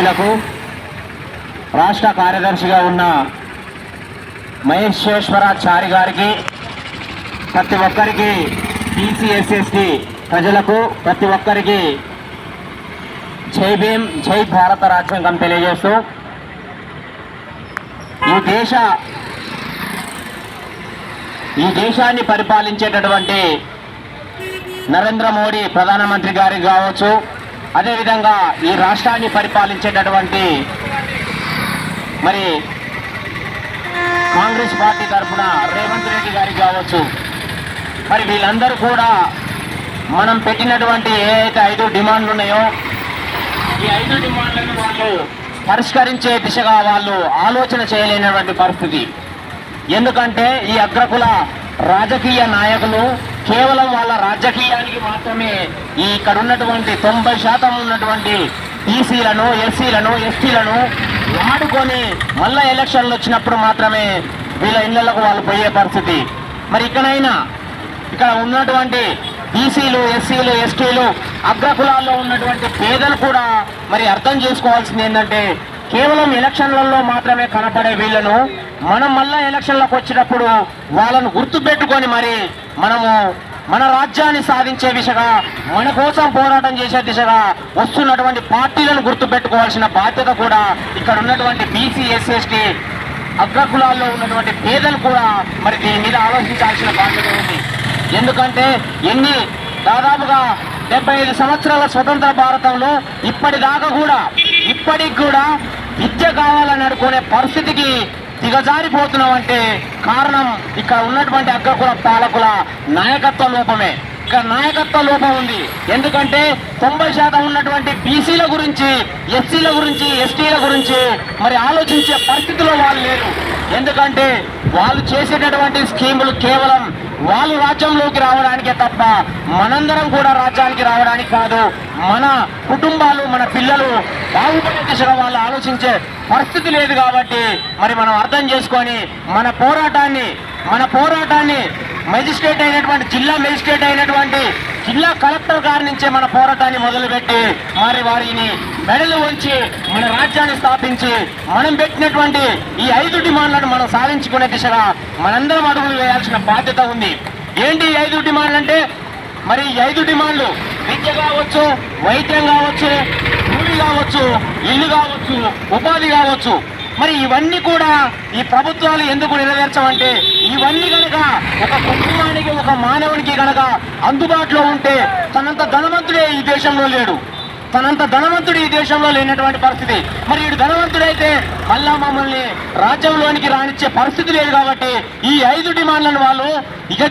సభ్యులకు రాష్ట్ర కార్యదర్శిగా ఉన్న మహేశ్వరాచారి గారికి ప్రతి ఒక్కరికి టీసీఎస్ఎస్టి ప్రజలకు ప్రతి ఒక్కరికి జై భీమ్ జై భారత రాజ్యాంగం తెలియజేస్తూ ఈ దేశ ఈ దేశాన్ని పరిపాలించేటటువంటి నరేంద్ర మోడీ ప్రధానమంత్రి గారికి కావచ్చు అదేవిధంగా ఈ రాష్ట్రాన్ని పరిపాలించేటటువంటి మరి కాంగ్రెస్ పార్టీ తరఫున రేవంత్ రెడ్డి గారికి కావచ్చు. మరి వీళ్ళందరూ కూడా మనం పెట్టినటువంటి ఏ అయితే ఐదు డిమాండ్లు ఉన్నాయో ఈ ఐదు డిమాండ్లను వాళ్ళు పరిష్కరించే దిశగా వాళ్ళు ఆలోచన చేయలేనటువంటి పరిస్థితి. ఎందుకంటే ఈ అగ్రకుల రాజకీయ నాయకులు కేవలం వాళ్ళ రాజకీయానికి మాత్రమే ఈ ఇక్కడ ఉన్నటువంటి తొంభై శాతం ఉన్నటువంటి ఈసీలను ఎస్సీలను ఎస్టీలను వాడుకొని మళ్ళీ ఎలక్షన్లు వచ్చినప్పుడు మాత్రమే వీళ్ళ ఇళ్ళకు వాళ్ళు పోయే పరిస్థితి. మరి ఇక్కడైనా ఇక్కడ ఉన్నటువంటి బీసీలు ఎస్సీలు ఎస్టీలు అగ్రకులాల్లో ఉన్నటువంటి పేదలు కూడా మరి అర్థం చేసుకోవాల్సింది ఏంటంటే కేవలం ఎలక్షన్లలో మాత్రమే కనపడే వీళ్ళను మనం మళ్ళా ఎలక్షన్లకు వచ్చినప్పుడు వాళ్ళను గుర్తుపెట్టుకొని మరి మనము మన రాజ్యాన్ని సాధించే దిశగా మన కోసం పోరాటం చేసే దిశగా వస్తున్నటువంటి పార్టీలను గుర్తుపెట్టుకోవాల్సిన బాధ్యత కూడా ఇక్కడ ఉన్నటువంటి బీసీ ఎస్ఎస్టీ అగ్రకులాల్లో ఉన్నటువంటి పేదలు కూడా మరి దీని మీద ఆలోచించాల్సిన బాధ్యత ఉంది. ఎందుకంటే ఎన్ని దాదాపుగా డెబ్బై ఐదు సంవత్సరాల స్వతంత్ర భారతంలో ఇప్పటిదాకా కూడా ఇప్పటికి కూడా విద్య కావాలని అనుకునే పరిస్థితికి దిగజారిపోతున్నాం అంటే కారణం ఇక్కడ ఉన్నటువంటి అగ్రకుల పాలకుల నాయకత్వ లోపమే. ఇక్కడ నాయకత్వ లోపం ఉంది. ఎందుకంటే తొంభై శాతం ఉన్నటువంటి బీసీల గురించి ఎస్సీల గురించి ఎస్టీల గురించి మరి ఆలోచించే పరిస్థితిలో వాళ్ళు లేరు. ఎందుకంటే వాళ్ళు చేసేటటువంటి స్కీములు కేవలం వాళ్ళు రాజ్యంలోకి రావడానికే తప్ప మనందరం కూడా రాజ్యానికి రావడానికి కాదు మన కుటుంబాలు మన పిల్లలు బాగుపడే దిశగా వాళ్ళు ఆలోచించే పరిస్థితి లేదు కాబట్టి మరి మనం అర్థం చేసుకొని మన పోరాటాన్ని మన పోరాటాన్ని మెజిస్ట్రేట్ అయినటువంటి జిల్లా మెజిస్ట్రేట్ అయినటువంటి జిల్లా కలెక్టర్ గారి నుంచే మన పోరాటాన్ని మొదలుపెట్టి మరి వారిని మెడలు ఉంచి మన రాజ్యాన్ని స్థాపించి మనం పెట్టినటువంటి ఈ ఐదు డిమాండ్లను మనం సాధించుకునే దిశగా మనందరం అడుగులు వేయాల్సిన బాధ్యత ఉంది. ఏంటి ఈ ఐదు డిమాండ్లు అంటే మరి ఈ ఐదు డిమాండ్లు విద్య కావచ్చు వైద్యం కావచ్చు భూమి కావచ్చు ఇల్లు కావచ్చు ఉపాధి కావచ్చు. మరి ఇవన్నీ కూడా ఈ ప్రభుత్వాలు ఎందుకు నెరవేర్చమంటే ఇవన్నీ కనుక ఒక కుటుంబానికి ఒక మానవునికి కనుక అందుబాటులో ఉంటే తనంత ధనవంతుడే ఈ దేశంలో లేడు. తనంత ధనవంతుడు ఈ దేశంలో లేనటువంటి పరిస్థితి. మరి వీడు ధనవంతుడైతే మళ్ళా మమ్మల్ని రాజ్యంలోనికి రానిచ్చే పరిస్థితి లేదు కాబట్టి ఈ ఐదు డిమాండ్లను వాళ్ళు ఇక